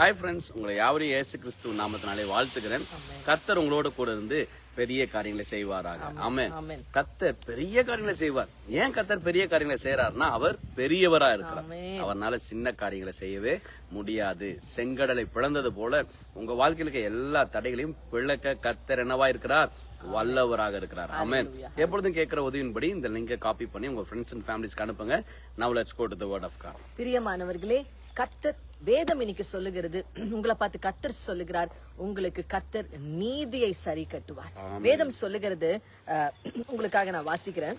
Hi friends உங்களை யாவரையும் இயேசு கிறிஸ்துவ நாமத்தினாலே வாழ்த்துக்கிறேன் கத்தர் உங்களோட கூட இருந்து பெரிய காரியங்களை செய்வாராக. ஆமென். கத்தர் பெரிய காரியங்களை செய்வார். ஏன் கத்தர் பெரிய காரியங்களை செய்யறாருன்னா அவர் பெரியவரா இருக்கிறார். அவர்னால சின்ன காரியங்களை செய்யவே முடியாது. செங்கடலை பிளந்தது போல உங்க வாழ்க்கையில எல்லா தடைகளையும் பிளக்க கத்தர் என்னவா இருக்கிறார்? வல்லவராக இருக்கிறார். ஆமென் எப்பொழுதும் கேட்கிற உதவியின்படி இந்த லிங்கை காப்பி பண்ணி உங்க ஃப்ரெண்ட்ஸ் அண்ட் ஃபேமிலிஸ்க்கு அனுப்புங்க. Now let's go to the word of God பிரியமானவர்களே கத்தர் வேதம் இன்னைக்கு சொல்லுகிறது. உங்களை பார்த்து கத்தர் சொல்லுகிறார். உங்களுக்கு கத்தர் நீதியை சரி கட்டுவார். வேதம் சொல்லுகிறது உங்களுக்காக நான் வாசிக்கிறேன்.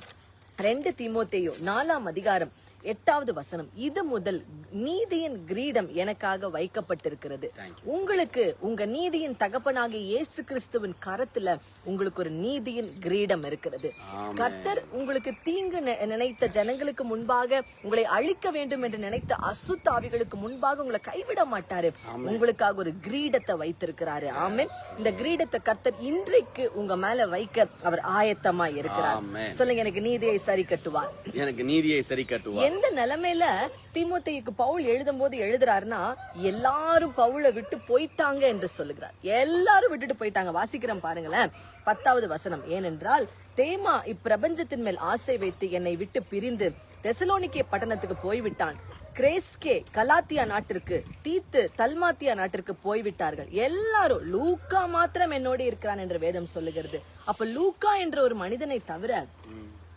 ரெண்டு தீமோத்தேயோ நாலாம் அதிகாரம் எட்டாவது வசனம். இது முதல் நீதியின் கிரீடம் எனக்காக வைக்கப்பட்டிருக்கிறது. உங்களுக்கு உங்க நீதியின் தகப்பனாகிய இயேசு கிறிஸ்துவின் கரத்துல உங்களுக்கு ஒரு நீதியின் கிரீடம் இருக்கிறது. கர்த்தர் உங்களுக்கு தீங்கு நினைத்த ஜனங்களுக்கு முன்பாக உங்களை அழிக்க வேண்டும் என்று நினைத்த அசுத்தாவிகளுக்கு முன்பாக உங்களை கைவிட மாட்டாரு. உங்களுக்காக ஒரு கிரீடத்தை வைத்திருக்கிறாரு. ஆமென். இந்த கிரீடத்தை கர்த்தர் இன்றைக்கு உங்க மேல வைக்க அவர் ஆயத்தமா இருக்கிறார். சொல்லுங்க எனக்கு நீதியை சரி கட்டுவார். எனக்கு நீதியை சரி கட்டுவார். எந்த நிலைமையில தீமோத்தேயுக்கு பவுல் எழுதும் போது எழுதுறாருன்னா எல்லாரும் பவுலை விட்டு போயிட்டாங்க என்று சொல்லுகிறார். எல்லாரும் விட்டுட்டு போயிட்டாங்க. வாசிக்கிறேன் பாருங்களேன். பத்தாவது வசனம். ஏனென்றால் தேமா இப்பிரபஞ்சத்தின் மேல் ஆசை வைத்து என்னை விட்டு பிரிந்து தெசலோனிக்கே பட்டணத்துக்கு போய்விட்டான். கிரேஸ்கே கலாத்தியா நாட்டிற்கு தீத்து தல்மாத்தியா நாட்டிற்கு போய்விட்டார்கள். எல்லாரும் லூக்கா மாத்திரம் என்னோட இருக்கிறான் என்று வேதம் சொல்லுகிறது. அப்ப லூக்கா என்ற ஒரு மனிதனை தவிர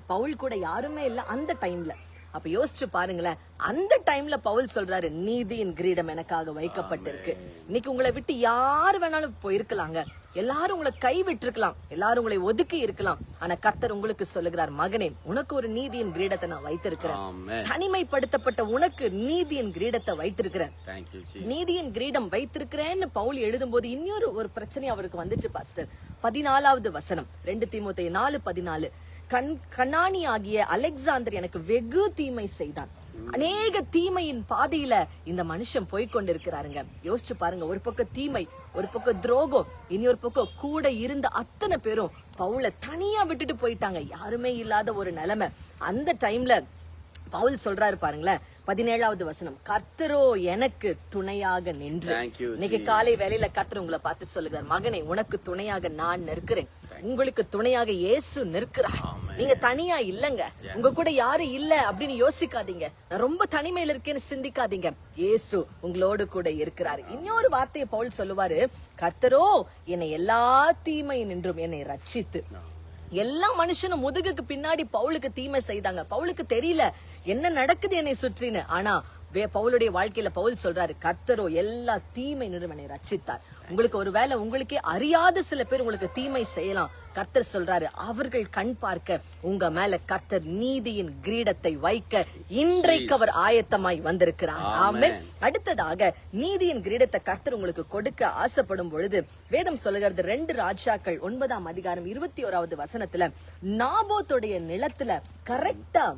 பவுல் கூட யாருமே இல்ல அந்த டைம்ல. அப்ப யோசிச்சு பாருங்களேன் அந்த டைம்ல பவுல் சொல்றாரு நீதியின் கிரீடம் எனக்காக வைக்கப்பட்டிருக்கு. இன்னைக்கு உங்களை விட்டு யார் வேணாலும் போயிருக்கலாங்க. எல்லாரும் உங்களை கை விட்டிருக்கலாம். எல்லாரும் உங்களை ஒதுக்கி இருக்கலாம். ஆனா கர்த்தர் உங்களுக்கு சொல்லுகிறார் மகனே உனக்கு ஒரு நீதியின் கிரீடத்தை நான் வைத்திருக்கிறேன். தனிமைப்படுத்தப்பட்ட உனக்கு நீதியின் கிரீடத்தை வைத்திருக்கிறேன். நீதியின் கிரீடம் வைத்திருக்கிறேன்னு பவுல் எழுதும்போது இன்னொரு ஒரு பிரச்சனை அவருக்கு வந்துச்சு பாஸ்டர். பதினாலாவது வசனம் ரெண்டு தீமோத்தேயு நாலு பதினாலு. கண் கண்ணாணி ஆகிய அலெக்சாந்தர் எனக்கு வெகு தீமை செய்தான். அநேக தீமையின் பாதையில இந்த மனுஷன் போய் கொண்டிருக்கிறாருங்க. யோசிச்சு பாருங்க ஒரு பக்கம் தீமை ஒரு பக்கம் துரோகம் இனி ஒரு பக்கம் கூட இருந்த அத்தனை பேரும் பவுல தனியா விட்டுட்டு போயிட்டாங்க. யாருமே இல்லாத ஒரு நிலைமை. அந்த டைம்ல பவுல் சொல்றாரு பாருங்களேன் பதினேழாவது வசனம் கர்த்தரோ எனக்கு துணையாக நின்று. இன்னைக்கு காலை வேலையில கர்த்தர் உங்களை பார்த்து சொல்லுகிறார் மகனே உனக்கு துணையாக நான் நிற்கிறேன். உங்களுக்கு துணையாக இயேசு நிற்கிறார். நீங்க தனியா இல்லங்க. உங்க கூட யாரும் இல்ல அப்படின்னு யோசிக்காதீங்க. நான் ரொம்ப தனிமையில இருக்கேன்னு சிந்திக்காதீங்க. இயேசு உங்களோடு கூட இருக்கிறார். இன்னொரு வார்த்தையை பவுல் சொல்லுவாரு கர்த்தரோ என்னை எல்லா தீமை நின்றும். என்னை ரட்சித்து. எல்லா மனுஷனும் முதுகுக்கு பின்னாடி பவுலுக்கு தீமை செய்தாங்க. பவுலுக்கு தெரியல என்ன நடக்குது என்னை சுற்றின்னு? ஆனா பவுலுடைய வாழ்க்கையில பவுல் சொல்றாரு கர்த்தரோ எல்லா தீமை நிறுவனை ரட்சித்தார். உங்களுக்கு ஒருவேளை உங்களுக்கே அறியாத சில பேர் உங்களுக்கு தீமை செய்யலாம். கர்த்தர் சொல்றாரு அவர்கள் கண் பார்க்க உங்க மேல கர்த்தர் நீதியின் கிரீடத்தை வைக்க இன்றைக்கு அவர் ஆயத்தமாய் வந்திருக்கிறார். ஆமென். அடுத்ததாக நீதியின் கிரீடத்தை கர்த்தர் உங்களுக்கு கொடுக்க ஆசைப்படும் பொழுது வேதம் சொல்லுகிறது ரெண்டு ராஜாக்கள் ஒன்பதாம் அதிகாரம் இருபத்தி ஓராவது வசனத்துல நாபோத்துடைய நிலத்துல கரெக்டா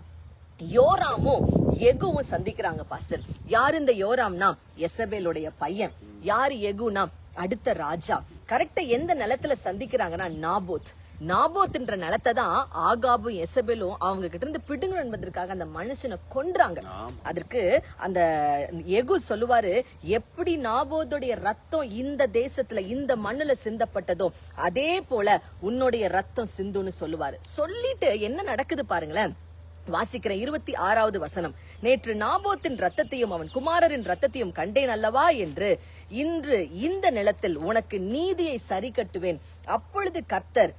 யோராமும் எகுவும் சந்திக்கிறாங்க பாஸ்டர். யார் இந்த யோராம்னா? எசபேலுடைய பையன். யார் எகுனா? அடுத்த ராஜா. கரெக்டா எந்த நிலத்துல சந்திக்கிறாங்கன்னா நாபோத். நாபோத்ன்ற நிலத்தை தான் ஆகாபும் எசபேலும் அவங்க கிட்ட இருந்து பிடுங்கணும் என்பதற்காக அந்த மனுஷனை கொன்றாங்க. அதற்கு அந்த எகு சொல்லுவாரு எப்படி நாபோத்துடைய ரத்தம் இந்த தேசத்துல இந்த மண்ணுல சிந்தப்பட்டதோ அதே போல உன்னுடைய ரத்தம் சிந்துன்னு சொல்லுவாரு. சொல்லிட்டு என்ன நடக்குது பாருங்களேன். வாசிக்கிற இருபத்தி ஆறாவது வசனம். நேற்று நாபோத்தின் ரத்தத்தையும் அவன் குமாரரின் ரத்தத்தையும் கண்டேன் அல்லவா? என்று இன்று இந்த நிலத்தில் உனக்கு நீதியை சரி கட்டுவேன் அப்பொழுது கர்த்தர்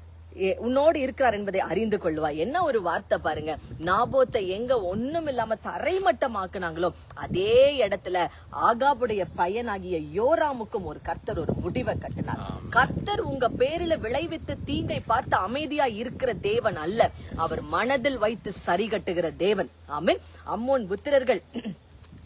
உன்னோடு இருக்கிறார் என்பதை அறிந்து கொள்வாய். என்ன ஒரு வார்த்தை பாருங்க. நாபோத்தை எங்க ஒண்ணும் இல்லாம தரைமட்டமாக்குனாங்களோ அதே இடத்துல ஆகாபுடைய பையனாகிய யோராமுக்கும் ஒரு கர்த்தர் ஒரு முடிவை கட்டினார். கர்த்தர் உங்க பேரில விளைவித்த தீங்கை பார்த்து அமைதியா இருக்கிற தேவன் அல்ல. அவர் மனதில் வைத்து சரி கட்டுகிற தேவன். ஆமென். அம்மோன் புத்திரர்கள்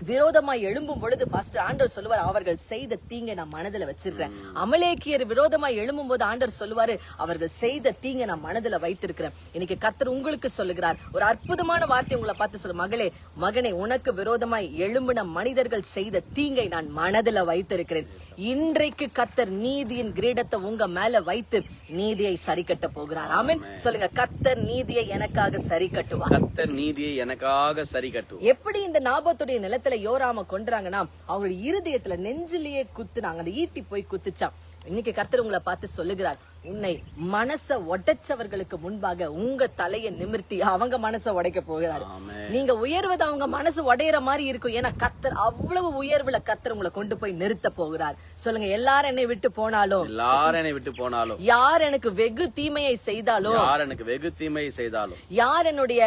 விரோதமாய் எழும்பும் பொழுது பாஸ்டர் ஆண்டவர் சொல்லுவார் அவர்கள் செய்த தீங்கை நான் மனதுல வச்சிருக்கிறேன். அமலேக்கியர் விரோதமாய் எழும்பும் போது ஆண்டவர் சொல்லுவாரு அவர்கள் செய்த தீங்கை நான் மனதுல வைத்திருக்கிறேன். இன்னைக்கு கர்த்தர் உங்களுக்கு சொல்லுகிறார். ஒரு அற்புதமான வார்த்தை உங்களை பார்த்து சொல்ல மகளே மகனே உனக்கு விரோதமாய் எழும்பின மனிதர்கள் செய்த தீங்கை நான் மனதுல வைத்திருக்கிறேன். இன்றைக்கு கர்த்தர் நீதியின் கிரீடத்தை உங்க மேல வைத்து நீதியை சரி கட்ட போகிறார். ஆமென். சொல்லுங்க. கர்த்தர் நீதியை எனக்காக சரி கட்டுவார் கத்தர் நீதியை எனக்காக சரி கட்டுவார் எப்படி இந்த நாபத்துடைய நிலத்துல இடத்துல யோராம கொண்டுறாங்கன்னா அவங்க இருதயத்துல நெஞ்சிலேயே குத்துனாங்க. அந்த ஈட்டி போய் குத்துச்சான் இன்னைக்கு கர்த்தர் உங்களை பார்த்து சொல்லுகிறார். உன்னை மனச உடைச்சவர்களுக்கு முன்பாக உங்க தலையை நிமிர்த்தி அவங்க மனச உடைக்க போகிறாரு. நீங்க உயர்வது அவங்க மனசு உடையற மாதிரி இருக்கும். ஏன்னா கர்த்தர் அவ்வளவு உயர்வுல கர்த்தர் உங்களை கொண்டு போய் நிறுத்த போகிறார். சொல்லுங்க எல்லாரும் என்னை விட்டு போனாலும் எல்லாரும் என்னை விட்டு போனாலும் யார் எனக்கு வெகு தீமையை செய்தாலும் யார் எனக்கு வெகு தீமை செய்தாலும் யார் என்னுடைய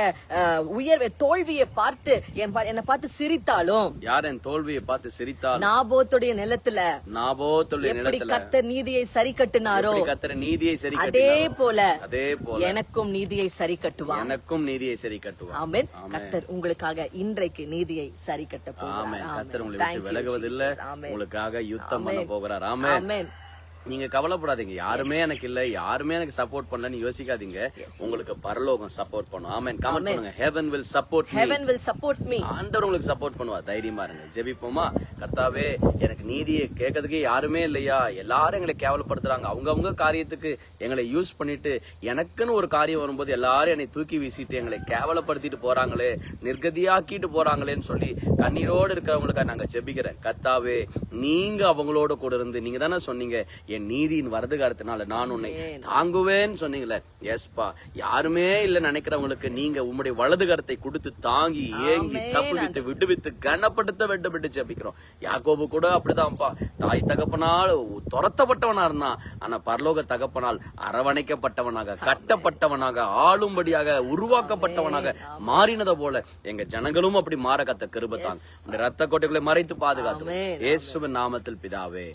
உயர்வை தோல்வியை பார்த்து என்னை பார்த்து சிரித்தாலும் யார் என் தோல்வியை பார்த்து சிரித்தாலும் நாபோத்துடைய நிலத்துல எப்படி நிலத்துல கர்த்தர் நீதியை சரி கட்டினாரோ கத்தர நீதியை சரி அதே போல அதே போல எனக்கும் நீதியை சரி கட்டுவான். எனக்கும் நீதியை சரி கட்டுவார் ஆமென். கர்த்தர் உங்களுக்காக இன்றைக்கு நீதியை சரி கட்ட ஆமென். போகிறார் கத்தர் உங்களை Thank விட்டு you, விலகுவதில்லை. ஆமென். உங்களுக்காக யுத்தம் பண்ண போகிறார். ஆமென். ஆமென். நீங்க கவலைப்படாதீங்க. யாருமே எனக்கு இல்ல யாருமே எனக்கு சப்போர்ட் பண்ணலன்னு யோசிக்காதீங்க. உங்களுக்கு பரலோகம் சப்போர்ட் பண்ணும். ஆமென் கமெண்ட் பண்ணுங்க heaven will support me heaven will support me. ஆண்டவர் உங்களுக்கு சப்போர்ட் பண்ணுவார் தைரியமா இருங்க. ஜெபிப்போமா? கர்த்தாவே எனக்கு நீதியை கேட்கறதுக்கே யாருமே இல்லையா? எல்லாரும் எங்களை கேவலப்படுத்துறாங்க. அவங்கவங்க காரியத்துக்கு எங்களை யூஸ் பண்ணிட்டு எனக்குன்னு ஒரு காரியம் வரும்போது எல்லாரும் என்னை தூக்கி வீசிட்டு எங்களை கேவலப்படுத்திட்டு போறாங்களே நிர்கதியாக்கிட்டு போறாங்களேன்னு சொல்லி கண்ணீரோடு இருக்கிறவங்களுக்காக நாங்க ஜெபிக்கிறேன். கர்த்தாவே நீங்க அவங்களோட கூட இருந்து நீங்க தானே சொன்னீங்க என் நீதியின் வரது காலத்தினால நான் உன்னை தாங்குவேன்னு சொன்னீங்களே எஸ்பா யாருமே இல்ல நினைக்கிறவங்களுக்கு நீங்க உம்முடைய வலது கரத்தை கொடுத்து தாங்கி ஏங்கி தப்புவித்து விடுவித்து கனப்படுத்த வேண்டும் என்று ஜெபிக்கிறோம். யாக்கோபு கூட அப்படிதான்ப்பா தாய் தகப்பனால் துரத்தப்பட்டவனா இருந்தான். ஆனா பரலோக தகப்பனால் அரவணைக்கப்பட்டவனாக கட்டப்பட்டவனாக ஆளும்படியாக உருவாக்கப்பட்டவனாக மாறினத போல எங்க ஜனங்களும் அப்படி மாற கத்த கிருபத்தான் இந்த ரத்த கோட்டைகளை மறைத்து பாதுகாத்து. இயேசுவின் நாமத்தில் பிதாவே.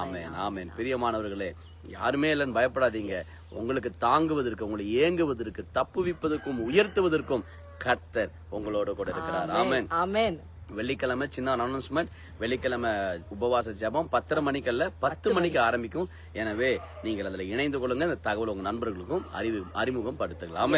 ஆமென். ஆமென். பிரியமானவர்களே யாருமே இல்லைன்னு பயப்படாதீங்க. உங்களுக்கு தாங்குவதற்கு உங்களை ஏங்குவதற்கு தப்புவிப்பதற்கும் உயர்த்துவதற்கும் கர்த்தர் உங்களோட கூட இருக்கிறார். ஆமென் ஆமென். வெள்ளிக்கிழமை சின்ன அனௌன்ஸ்மெண்ட் வெள்ளிக்கிழமை உபவாச ஜெபம். பத்தரை மணிக்கல்ல பத்து மணிக்கு ஆரம்பிக்கும். எனவே நீங்கள் அதுல இணைந்து கொள்ளுங்க. இந்த தகவல் உங்க நண்பர்களுக்கும் அறிவு அறிமுகம் படுத்துக்கலாம்